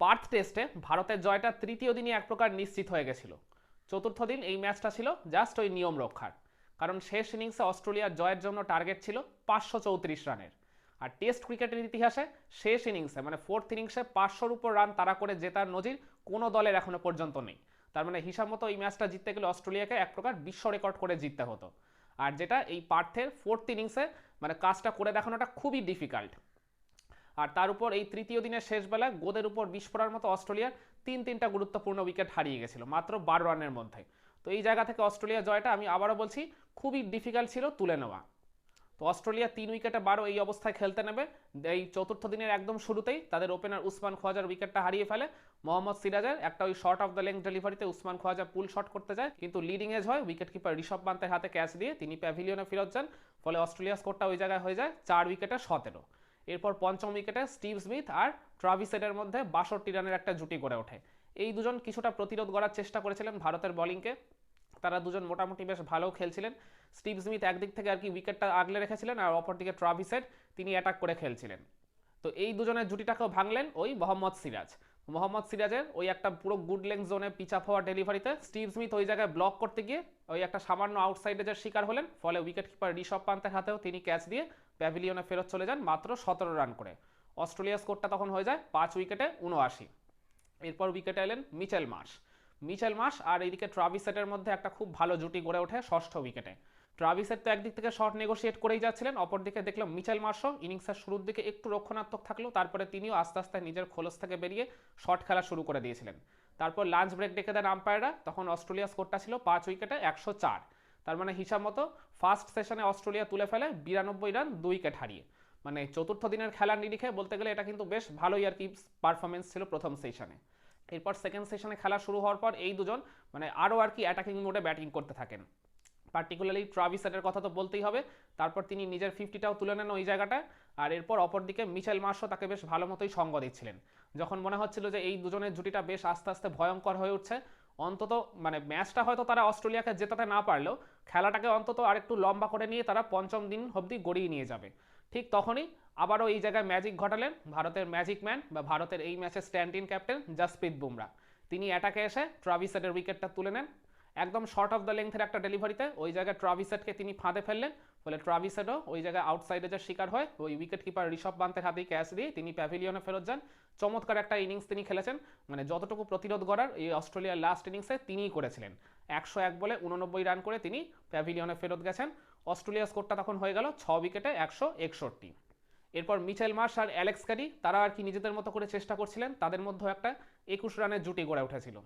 পার্থ টেস্টে ভারতের জয়টা তৃতীয় দিনই এক প্রকার নিশ্চিত হয়ে গেছিল। চতুর্থ দিন এই ম্যাচটা ছিল জাস্ট ওই নিয়ম রক্ষার। কারণ শেষ ইনিংসে অস্ট্রেলিয়ার জয়ের জন্য টার্গেট ছিল পাঁচশো চৌত্রিশ রানের। আর টেস্ট ক্রিকেটের ইতিহাসে শেষ ইনিংসে মানে ফোর্থ ইনিংসে পাঁচশোর উপর রান তারা করে জেতার নজির কোনো দলের এখনও পর্যন্ত নেই। তার মানে হিসাব মতো এই ম্যাচটা জিততে গেলে অস্ট্রেলিয়াকে এক প্রকার বিশ্ব রেকর্ড করে জিততে হতো। আর যেটা এই পার্থের ফোর্থ ইনিংসে মানে কাজটা করে দেখানোটা খুবই ডিফিকাল্ট আর তার উপর এই তৃতীয় দিনের শেষ বেলায় গোদের উপর বিস্ফোরার মতো অস্ট্রেলিয়ার তিন তিনটা গুরুত্বপূর্ণ উইকেট হারিয়ে গেছিল, মাত্র বারো রানের মধ্যে। তো এই জায়গা থেকে অস্ট্রেলিয়া জয়টা আমি আবারও বলছি, খুবই ডিফিকাল্ট ছিল তুলে নেওয়া। তো অস্ট্রেলিয়া তিন উইকেটে বারো এই অবস্থায় খেলতে নেবে। এই চতুর্থ দিনের একদম শুরুতেই তাদের ওপেনার উসমান খোয়াজার উইকেটটা হারিয়ে ফেলে। মোহাম্মদ সিরাজের একটা ওই শর্ট অফ দ্য লেংথ ডেলিভারিতে উসমান খোয়াজা পুল শট করতে যায়, কিন্তু লিডিং এজ হয়। উইকেট কিপার ঋষভ পান্তের হাতে ক্যাচ দিয়ে তিনি প্যাভিলিয়নে ফেরত যান। ফলে অস্ট্রেলিয়া স্কোরটা ওই জায়গায় হয়ে যায় চার উইকেটে সতেরো। এরপর পঞ্চম উইকেটে স্টিভ স্মিথ আর ট্রাভিসেটের মধ্যে বাষট্টি রানের একটা জুটি গড়ে ওঠে। এই দুজন কিছুটা প্রতিরোধ করার চেষ্টা করেছিলেন ভারতের বলিংকে তারা দুজন মোটামুটি বেশ ভালো খেলছিলেন। স্টিভ স্মিথ একদিক থেকে আর কি উইকেটটা আগলে রেখেছিলেন আর অপরদিকে ট্রাভিসেট তিনি অ্যাটাক করে খেলছিলেন। তো এই দুজনের জুটিটাকেও ভাঙলেন ওই মোহাম্মদ সিরাজ। মোহাম্মদ সিরাজের ওই একটা পুরো গুড লেংথ জোনে পিচা হওয়া ডেলিভারিতে স্টিভ স্মিথ ওই জায়গায় ব্লক করতে গিয়ে ওই একটা সামান্য আউটসাইডে যে শিকার হলেন, ফলে উইকেট কিপার ঋষভ পান্তের হাতেও তিনি ক্যাচ দিয়ে প্যাভিলিয়নে ফেরত চলে যান মাত্র সতেরো রান করে। অস্ট্রেলিয়া স্কোরটা তখন হয়ে যায় পাঁচ উইকেটে উনআশি। এরপর উইকেটে এলেন মিচেল মাস মিচেল মাস আর এইদিকে ট্রাভিসেটের মধ্যে একটা খুব ভালো জুটি গড়ে ওঠে ষষ্ঠ উইকেটে ট্রাভিসেট তো একদিক থেকে শর্ট নেগোসিয়েট করেই যাচ্ছিলেন, অপরদিকে দেখলাম মিচেল মার্শো ইনিংসের শুরুর দিকে একটু রক্ষণাত্মক থাকলেও তারপরে তিনিও আস্তে আস্তে নিজের খোলস থেকে বেরিয়ে শর্ট খেলা শুরু করে দিয়েছিলেন। তারপর লাঞ্চ ব্রেক ডেকে দেন আম্পায়াররা, তখন অস্ট্রেলিয়া স্কোরটা ছিল পাঁচ উইকেটে একশো চার। তার মানে হিসাব মতো ফার্স্ট সেশনে অস্ট্রেলিয়া তুলে ফেলে বিরানব্বই রান, দুই উইকেট হারিয়ে। মানে চতুর্থ দিনের খেলার নিরিখে বলতে গেলে এটা কিন্তু বেশ ভালোই আর কি পারফরমেন্স ছিল প্রথম সেশনে। এরপর সেকেন্ড সেশনে খেলা শুরু হওয়ার পর এই দুজন মানে আরও আর কি অ্যাটাকিং মোডে ব্যাটিং করতে থাকেন। পার্টিকুলারলি ট্রাভিসেটের কথা তো বলতেই হবে। তারপর তিনি নিজের ফিফটিটাও তুলে নেন ওই জায়গাটায়। আর এরপর অপরদিকে মিচেল মার্শো তাকে বেশ ভালো মতোই সঙ্গ দিচ্ছিলেন। যখন মনে হচ্ছিল যে এই দুজনের জুটিটা বেশ আস্তে আস্তে ভয়ঙ্কর হয়ে উঠছে, অন্তত মানে ম্যাচটা হয়তো তারা অস্ট্রেলিয়াকে জেতাতে না পারলেও খেলাটাকে অন্তত আরেকটু লম্বা করে নিয়ে তারা পঞ্চম দিন অবধি গড়িয়ে নিয়ে যাবে। ঠিক তখনই আবারও এই জায়গায় ম্যাজিক ঘটালেন ভারতের ম্যাজিক ম্যান বা ভারতের এই ম্যাচের stand in captain Jasprit Bumrah তিনি অ্যাটাকে এসে ট্রাভিসেটের উইকেটটা তুলে নেন। একদম শর্ট অফ দ্য লেংথের একটা ডেলিভারিতে ওই জায়গায় ট্রাভিসেটকে তিনি ফাঁদে ফেললেন। ফলে ট্রাভিসেটও ওই জায়গায় আউটসাইডে যে শিকার হয়, ওই উইকেট কিপার ঋষভ পান্তের হাতেই ক্যাচ দিয়ে তিনি প্যাভিলিয়নে ফেরত যান। চমৎকার একটা ইনিংস তিনি খেলেছেন। মানে যতটুকু প্রতিরোধ করার এই অস্ট্রেলিয়ার লাস্ট ইনিংসে তিনিই করেছিলেন। একশো এক বলে উননব্বই রান করে তিনি প্যাভিলিয়নে ফেরত গেছেন। অস্ট্রেলিয়া স্কোরটা তখন হয়ে গেল ছ উইকেটে একশো একষট্টি। এরপর মিচেল মার্শ আর অ্যালেক্স ক্যারি, তারা আর কি নিজেদের মতো করে চেষ্টা করছিলেন, তাদের মধ্যে একটা একুশ রানের জুটি গড়ে উঠেছিল।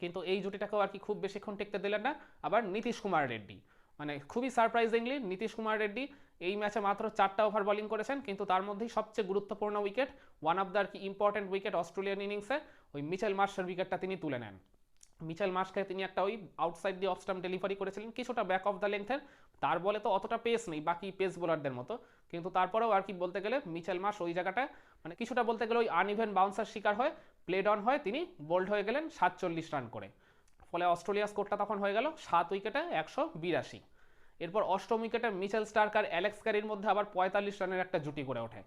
কিন্তু এই জুটিটাকেও আর কি খুব বেশিক্ষণ টেকতে দিলেন না। আবার নীতিশ কুমার রেড্ডি। মানে খুবই সারপ্রাইজিংলি নীতিশ কুমার রেড্ডি এই ম্যাচে মাত্র চারটা ওভার বোলিং করেছেন, কিন্তু তার মধ্যেই সবচেয়ে গুরুত্বপূর্ণ উইকেট ওয়ান অফ দ্য আর কি ইম্পর্টেন্ট উইকেট অস্ট্রেলিয়ান ইনিংসে ওই মিচেল মার্শের উইকেটটা তিনি তুলে নেন। মিচেল মার্শকে তিনি একটা ওই আউটসাইড দিয়ে অফস্টাম ডেলিভারি করেছিলেন, কিছুটা ব্যাক অফ দ্য লেংথের তার বলে তো অতটা পেস নেই, বাকি পেস বোলারদের মতো। কিন্তু তারপরেও আর কি বলতে গেলে মিচেল মার্শ ওই জায়গাটায় মানে কিছুটা বলতে গেলে ওই আনইভেন বাউন্সার শিকার হয়। প্লেড অন হয়, তিনি বোল্ড হয়ে গেলেন সাতচল্লিশ রান করে। ফলে অস্ট্রেলিয়া স্কোরটা তখন হয়ে গেল সাত উইকেটে একশো বিরাশি। এরপর অষ্টম উইকেটে মিচেল স্টার্ক আর অ্যালেক্স ক্যারির মধ্যে আবার পঁয়তাল্লিশ রানের একটা জুটি গড়ে ওঠে।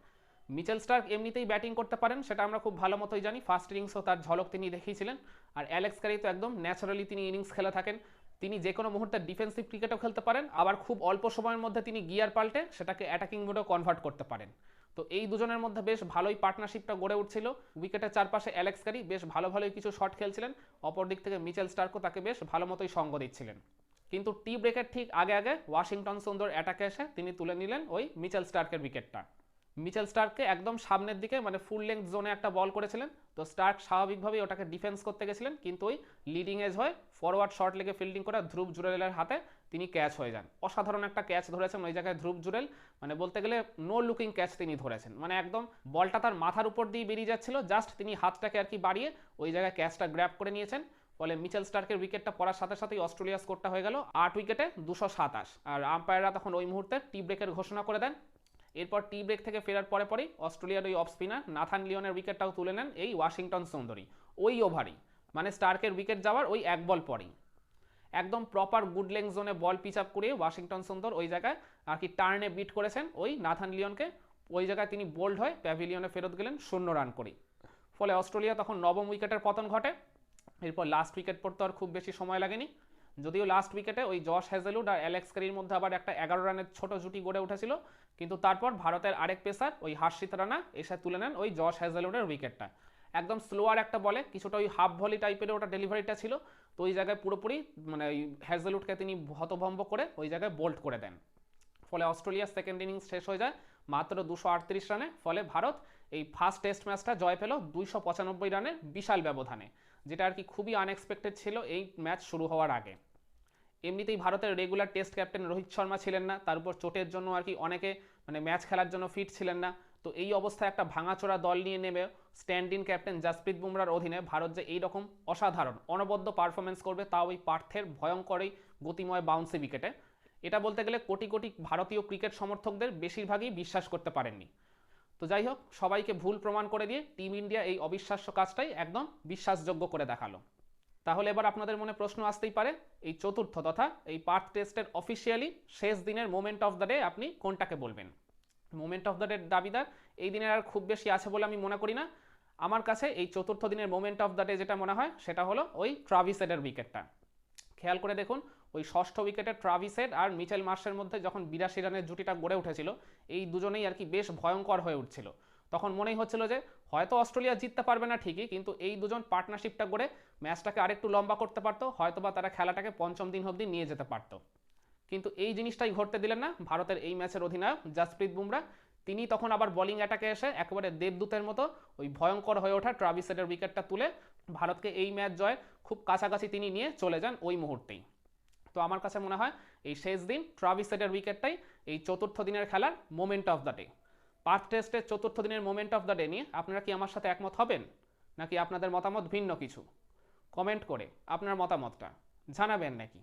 মিচেল স্টার্ক এমনিতেই ব্যাটিং করতে পারেন, সেটা আমরা খুব ভালো মতোই জানি। ফার্স্ট ইনিংসও তার ঝলক তিনি দেখিয়েছিলেন। আর অ্যালেক্স ক্যারি তো একদম ন্যাচারালি তিনি ইনিংস খেলে থাকেন। তিনি যে কোনো মুহূর্তে ডিফেন্সিভ ক্রিকেটও খেলতে পারেন। আবার খুব অল্প সময়ের মধ্যে তিনি গিয়ার পাল্টে সেটাকে অ্যাটাকিং মোডেও কনভার্ট করতে পারেন। তো এই দুজনের মধ্যে বেশ ভালোই পার্টনারশিপটা গড়ে উঠছিল। উইকেটের চারপাশে অ্যালেক্স ক্যারি বেশ ভালো ভালোই কিছু শট খেলছিলেন। অপর দিক থেকে মিচেল স্টার্কও তাকে বেশ ভালো মতোই সঙ্গ দিচ্ছিলেন। কিন্তু টি ব্রেকের ঠিক আগে আগে ওয়াশিংটন সুন্দর অ্যাটাকে এসে তিনি তুলে নিলেন ওই মিচেল স্টার্কের উইকেটটা মিচেল স্টার্ককে একদম সামনের দিকে মানে ফুল লেন্থ জোনে একটা বল করেছিলেন। তো স্টার্ক স্বাভাবিকভাবেই ওটাকে ডিফেন্স করতে গেছিলেন। কিন্তু ওই লিডিং এজ হয়ে ফরওয়ার্ড শর্ট লেগে ফিল্ডিং করা ধ্রুব জুরেলের হাতে তিনি ক্যাচ হয়ে যান। অসাধারণ একটা ক্যাচ ধরেছেন ওই জায়গায় ধ্রুব জুরেল। মানে বলতে গেলে নো লুকিং ক্যাচ তিনি ধরেছেন। মানে একদম বলটা তার মাথার উপর দিয়ে বেরিয়ে যাচ্ছিল জাস্ট তিনি হাতটাকে আর কি বাড়িয়ে ওই জায়গায় ক্যাচটা গ্র্যাপ করে নিয়েছেন। ফলে মিচেল স্টার্কের উইকেটটা পড়ার সাথে সাথেই অস্ট্রেলিয়া স্কোরটা হয়ে গেল আট উইকেটে দুশো সাতাশ। আর আম্পায়াররা তখন ওই মুহূর্তে টি ব্রেকের ঘোষণা করে দেন। এরপর টি ব্রেক থেকে ফেরার পরে পরেই অস্ট্রেলিয়ার ওই অফ স্পিনার নাথান লিওনের উইকেটটাও তুলে নেন এই ওয়াশিংটন সুন্দরী ওই ওভারই মানে স্টার্কের উইকেট যাওয়ার ওই এক বল পরেই। একদম প্রপার গুড লেং জোনে বল পিচ আপ করে ওয়াশিংটন সুন্দর ওই জায়গায় আর কি টার্নে বিট করেছেন ওই নাথান লিওনকে। ওই জায়গায় তিনি বোল্ড হয়ে প্যাভিলিয়নে ফেরত গেলেন শূন্য রান করে ফলে অস্ট্রেলিয়া তখন নবম উইকেটের পতন ঘটে। এরপর লাস্ট উইকেট পড়তে আর খুব বেশি সময় লাগেনি। যদিও লাস্ট উইকেটে ওই জশ হ্যাজেলুড আর অ্যালেক্স কেরির মধ্যে আবার একটা এগারো রানের ছোট জুটি গড়ে উঠেছিল। কিন্তু তারপর ভারতের আরেক পেসার, ওই হার্ষিত রানা, এসে তুলে নেন ওই জশ হ্যাজেলুডের উইকেটটা একদম স্লোয়ার একটা বলে কিছুটা ওই হাফ ভলি টাইপের ওটা ডেলিভারিটা ছিল। তো ওই জায়গায় পুরোপুরি মানে ওই হ্যাজেলুডকে তিনি হতভম্ব করে ওই জায়গায় বোল্ট করে দেন। ফলে অস্ট্রেলিয়ার সেকেন্ড ইনিংস শেষ হয়ে যায়, মাত্র দুশো রানে। ফলে ভারত এই ফার্স্ট টেস্ট ম্যাচটা জয় পেল দুইশো পঁচানব্বই রানের বিশাল ব্যবধানে, যেটা আর কি খুবই আনএক্সপেক্টেড ছিল এই ম্যাচ শুরু হওয়ার আগে। এমনিতেই ভারতের regular test captain Rohit Sharma ছিলেন না, তার উপর চোটের জন্য আর কি অনেকে মানে ম্যাচ খেলার জন্য ফিট ছিলেন না। তো এই অবস্থায় একটা ভাঙাচোরা দল নিয়ে নেমে স্ট্যান্ড ইন ক্যাপ্টেন জাসপ্রীত বুমরার অধীনে। ভারত যে এইরকম অসাধারণ, অনবদ্য পারফরমেন্স করবে তাও ওই পার্থের ভয়ঙ্করই গতিময় বাউন্সি উইকেটে এটা বলতে গেলে কোটি কোটি ভারতীয় ক্রিকেট সমর্থকদের বেশিরভাগই বিশ্বাস করতে পারেননি। তো যাই হোক, সবাইকে ভুল প্রমাণ করে দিয়ে টিম ইন্ডিয়া এই অবিশ্বাস্য কাজটাই একদম বিশ্বাসযোগ্য করে দেখাল। তাহলে এবার আপনাদের মনে প্রশ্ন আসতেই পারে, এই চতুর্থ তথা এই পার্থ টেস্টের অফিসিয়ালি শেষ দিনের মোমেন্ট অফ দ্য ডে আপনি কোনটাকে বলবেন? মোমেন্ট অফ দ্য ডে দাবিদার, এই দিনের আর খুব বেশি আছে বলে আমি মনে করি না। আমার কাছে এই চতুর্থ দিনের মোমেন্ট অফ দ্য ডে যেটা মনে হয়, সেটা হলো ওই ট্রাভিসেডের উইকেটটা খেয়াল করে দেখুন, ওই ষষ্ঠ উইকেটে ট্রাভিসেড আর মিচেল মার্শের মধ্যে যখন বিরাশি রানের জুটিটা গড়ে উঠেছিল, এই দুজনেই আর কি বেশ ভয়ঙ্কর হয়ে উঠছিল। তখন মনেই হচ্ছিল যে, হয়তো অস্ট্রেলিয়া জিততে পারবে না ঠিকই, কিন্তু এই দুজন পার্টনারশিপটা গড়ে ম্যাচটাকে আরেকটু লম্বা করতে পারতো, হয়তোবা তারা খেলাটাকে পঞ্চম দিন অবধি নিয়ে যেতে পারতো। কিন্তু এই জিনিসটাই ঘটতে দিলেন না। ভারতের এই ম্যাচের অধিনায়ক জাসপ্রীত বুমরা, তিনি তখন আবার বোলিং অ্যাটাকে এসে একেবারে দেবদূতের মতো ওই ভয়ঙ্কর হয়ে ওঠা ট্রাভিসেডের উইকেটটা তুলে ভারতকে এই ম্যাচ জয় খুব কাছাকাছি তিনি নিয়ে চলে যান ওই মুহূর্তেই। তো আমার কাছে মনে হয় এই শেষ দিন ট্রাভিসেডের উইকেটটাই এই চতুর্থ দিনের খেলার moment of the day Perth টেস্টের চতুর্থ দিনের মোমেন্ট অফ দ্য ডে নিয়ে আপনারা কি আমার সাথে একমত হবেন? নাকি আপনাদের মতামত ভিন্ন কিছু? কমেন্ট করে আপনার মতামতটা জানাবেন নাকি?